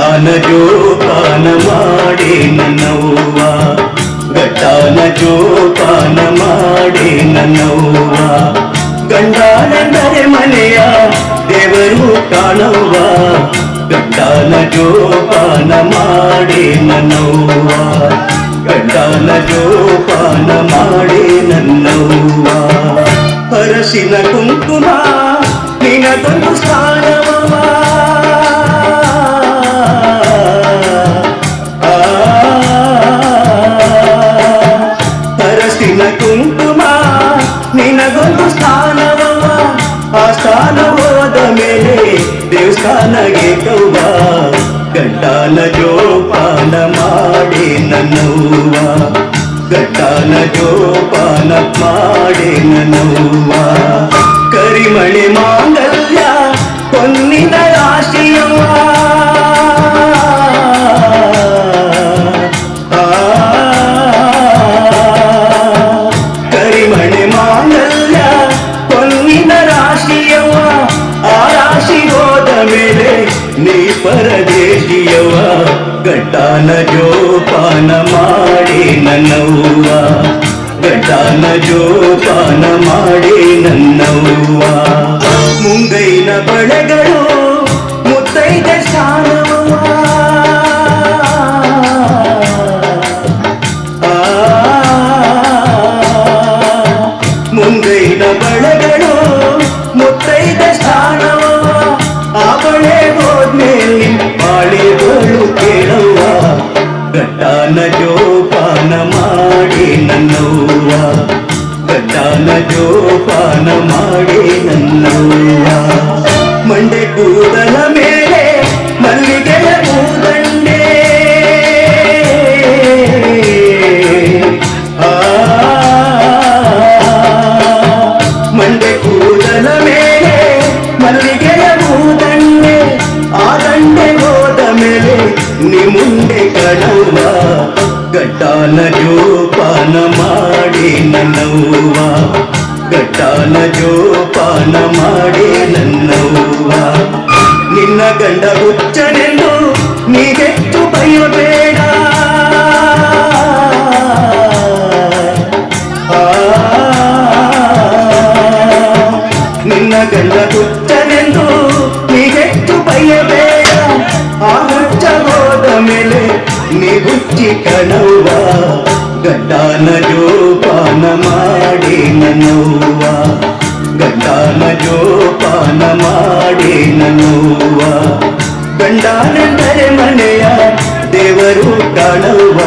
ಜೋಪಾನ ಮಾಡಿ ನನ್ನವ್ವ ಗಟ್ಟಾನ ಜೋಪಾನ ಮಾಡಿ ನನ್ನವ್ವ ಗಂಡಾನೆಂದರೆ ಮನೆಯ ದೇವರು ಕಾಣವ್ವ ಗಟ್ಟಾನ ಜೋಪಾನ ಮಾಡಿ ನನ್ನವ್ವ ಗಂಡಾನ ಜೋಪಾನ ಮಾಡಿ ನನ್ನವ್ವ ಹರಸಿನ ಕುಂಕುಮ ನಿನಗೊಂದು ಸ್ಥಾನವ ಕಾನಗೆ ಕೌವ ಗಂಟಾನ ಜೋಪಾನ ಮಾಡಿ ನನ್ನವ್ವ ಗಟ್ಟಾನ ಜೋಪಾನ ಮಾಡಿ ನನ್ನವ್ವ ಕರಿಮಳೆ ಮಾ ನೀ ಪರದೇಶಿಯವ ಗಟ್ಟಾನ ಜೋಪಾನ ಮಾಡಿ ನನ್ನವ್ವ. ಗಟ್ಟಾನ ಜೋಪಾನ ಮಾಡಿ ನನ್ನವ್ವ. ಗಟ್ಟಾನ ಜೋಪಾನ ಮಾಡಿ ನನ್ನವ್ವ ಗಟ್ಟಾನ ಜೋಪಾನ ಮಾಡಿ ನನ್ನವ್ವ ಮಂಡೆ ಕೂದಲ ಮೇಲೆ ಮಲ್ಲಿಗೆಯ ಕೂದಂಡೆ ಆ ಮಂಡೆ ಕೂದಲ ಮೇಲೆ ಮಲ್ಲಿಗೆಯ ಹೂದಂಡೆ ಆ ದಂಡೆ ಹೋದ ಮೇಲೆ ನಿ ಮುಂದೆ ಕಣವ್ವ ಗಟ್ಟಾನ ಜೋಪಾನ ಮಾಡಿ ನನ್ನವ್ವ. ಗಟ್ಟಾನ ಜೋಪಾನ ಮಾಡಿ ನನ್ನವ್ವ. ನಿನ್ನ ಗಂಡ ಹುಚ್ಚನೆಂದು ನೀಗೆಷ್ಟು ಭಯಬೇಡ ಆ, ನಿನ್ನ ಗಂಡ ಹುಚ್ಚನೆಂದು ಮೇಲೆ ನೀ ಹುಚ್ಚಿ ಕಣವ್ವ ಗಡ್ಡಾನ ಜೋಪಾನ ಮಾಡಿ ನನ್ನವ್ವ ಗಡ್ಡಾನ ಜೋಪಾನ ಮಾಡಿ ನನ್ನವ್ವ ಗಂಡಾನೆಂದರೆ ಮನೆಯ ದೇವರು ಕಾಣವ್ವ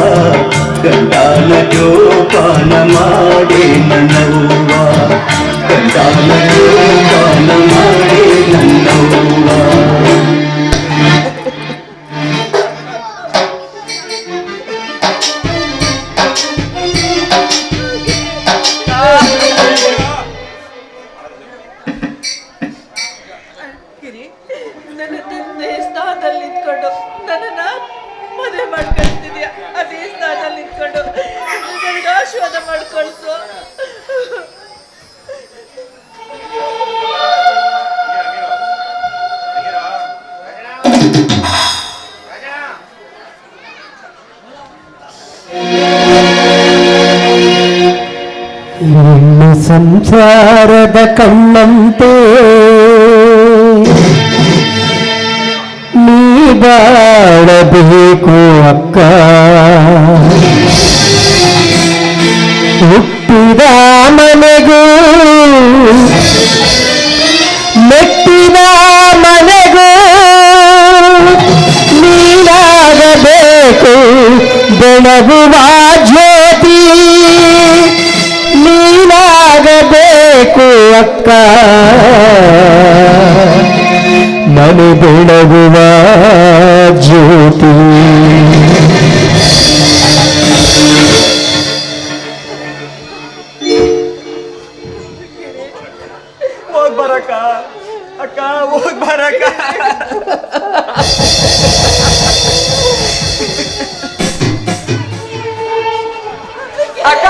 ಗಂಡಾನ ಜೋಪಾನ ಮಾಡಿ ನನ್ನವ್ವ ಗಂಡಾನ ಸಂಸಾರದ ಕಣ್ಣಂತೆ ನೀ ಬಾಳಬೇಕು ಅಕ್ಕ ಹುಟ್ಟಿದ ಮನೆಗೂ ಮೆಟ್ಟಿದ ಮನೆಗೂ ನೀನಾಗಬೇಕು ಬೆಳಗುವ ಜ್ಯೋತಿ ಬೇಕು ಅಕ್ಕ. ಮನೆ ಬೆಳಗುವ ಜ್ಯೋತಿ. ಬರಕ ಅಕ್ಕ ಹೋಗ್ ಬರಕ ಅಕ್ಕ.